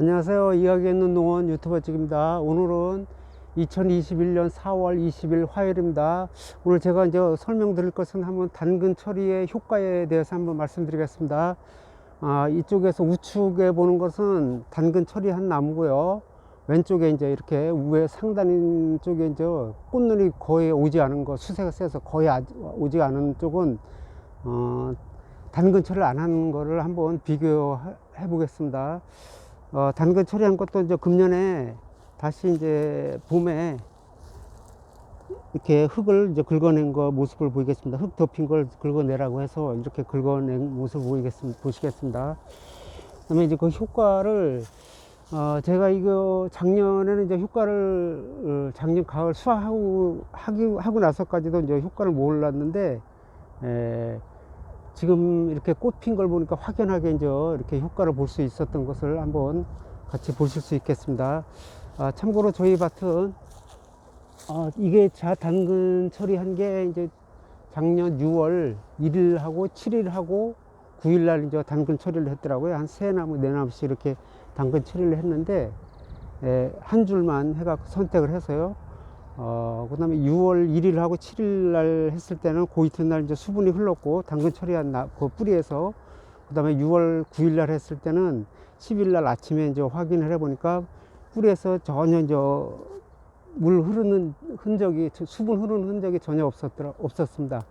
안녕하세요. 이야기 있는 농원 유튜버 찍입니다. 오늘은 2021년 4월 20일 화요일입니다. 오늘 제가 이제 설명드릴 것은 한번 당근 처리의 효과에 대해서 한번 말씀드리겠습니다. 아, 이쪽에서 우측에 보는 것은 당근 처리한 나무고요. 왼쪽에 이제 이렇게 우에 상단 쪽에 이제 꽃눈이 거의 오지 않은 거, 수세가 세서 거의 아- 오지 않은 쪽은 어, 당근 처리를 안 하는 거를 한번 비교해 보겠습니다. 어, 당근 처리한 것도 이제 금년에 다시 이제 봄에 이렇게 흙을 이제 긁어낸 거 모습을 보이겠습니다. 흙 덮인 걸 긁어내라고 해서 이렇게 긁어낸 모습을 보이겠습니다. 보시겠습니다. 그다음에 이제 그 효과를 어, 제가 이거 작년에는 이제 효과를 어, 작년 가을 수확하고 하기, 하고 나서까지도 이제 효과를 몰랐는데 에, 지금 이렇게 꽃 핀 걸 보니까 확연하게 이제 이렇게 효과를 볼 수 있었던 것을 한번 같이 보실 수 있겠습니다. 아, 참고로 저희 밭은 아, 이게 자 당근 처리한 게 이제 작년 6월 1일하고 7일하고 9일날 이제 당근 처리를 했더라고요. 한 세 나무, 네 나무씩 이렇게 당근 처리를 했는데 에, 한 줄만 해가 선택을 해서요. 어, 그 다음에 6월 1일하고 7일 날 했을 때는 그 이튿날 이제 수분이 흘렀고, 당근 처리한 나, 그 뿌리에서, 그 다음에 6월 9일 날 했을 때는 10일 날 아침에 이제 확인을 해보니까 뿌리에서 전혀 이제 물 흐르는 흔적이, 저 수분 흐르는 흔적이 전혀 없었더라, 없었습니다.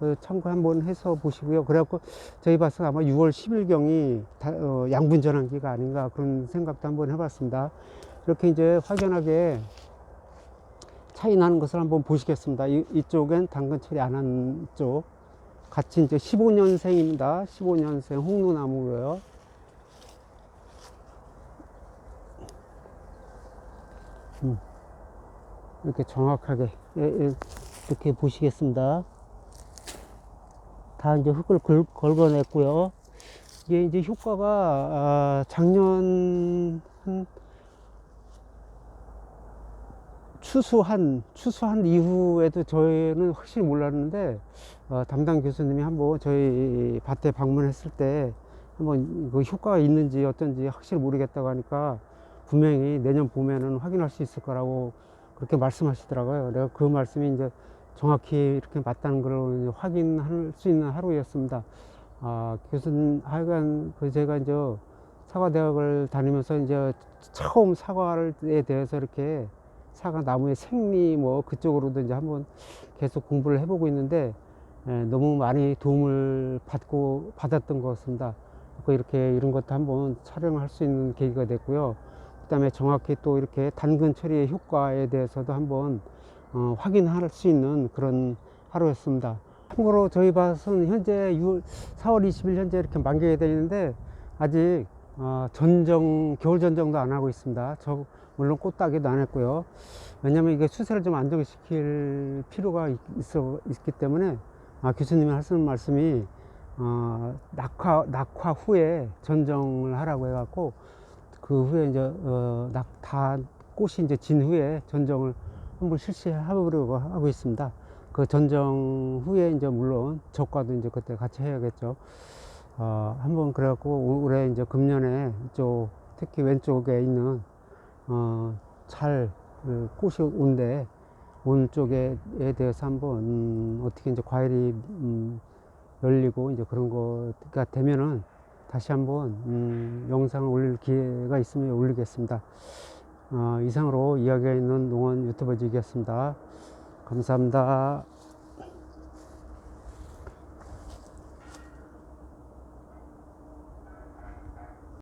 그 참고 한번 해서 보시고요. 그래갖고 저희 밭은 아마 6월 10일 경이 어, 양분 전환기가 아닌가 그런 생각도 한번 해봤습니다. 이렇게 이제 확연하게 차이 나는 것을 한번 보시겠습니다. 이, 이쪽엔 당근 처리 안 한 쪽. 같이 이제 15년생입니다. 15년생 홍루나무고요. 음, 이렇게 정확하게 예, 예, 이렇게 보시겠습니다. 다 이제 흙을 긁, 긁어냈고요. 이게 이제 효과가 아, 작년 한 추수한 추수한 이후에도 저희는 확실히 몰랐는데 어, 담당 교수님이 한번 저희 밭에 방문했을 때 한번 그 효과가 있는지 어떤지 확실히 모르겠다고 하니까 분명히 내년 봄에는 확인할 수 있을 거라고 그렇게 말씀하시더라고요. 내가 그 말씀이 이제 정확히 이렇게 맞다는 걸 확인할 수 있는 하루였습니다. 아, 교수님 하여간 그 제가 이제 사과대학을 다니면서 이제 처음 사과에 대해서 이렇게 사과 나무의 생리 뭐 그쪽으로도 이제 한번 계속 공부를 해보고 있는데 에, 너무 많이 도움을 받고 받았던 것 같습니다. 그 이렇게 이런 것도 한번 촬영할 수 있는 계기가 됐고요. 그다음에 정확히 또 이렇게 당근 처리의 효과에 대해서도 한번 어, 확인할 수 있는 그런 하루였습니다. 참고로 저희 밭은 현재 6월, 4월 20일 현재 이렇게 만개가 되어 있는데 아직 어, 전정 겨울 전정도 안 하고 있습니다. 저 물론 꽃따기도 안 했고요. 왜냐면 이게 수세를 좀 안정시킬 필요가 있, 있어 있기 때문에 아, 교수님이 하시는 말씀이 어, 낙화 낙화 후에 전정을 하라고 해갖고 그 후에 이제 어, 낙, 다 꽃이 이제 진 후에 전정을 한번 실시해보려고 하고 있습니다. 그 전정 후에 이제 물론 저과도 이제 그때 같이 해야겠죠. 어, 한번 그래갖고 올해 이제 금년에 이쪽 특히 왼쪽에 있는 어, 잘그 꽃이 온데 온 쪽에 대해서 한번 음, 어떻게 이제 과일이 음, 열리고 이제 그런 거가 되면은 다시 한번 음, 영상을 올릴 기회가 있으면 올리겠습니다. 어, 이상으로 이야기가 있는 농원 유튜버지겠습니다. 감사합니다.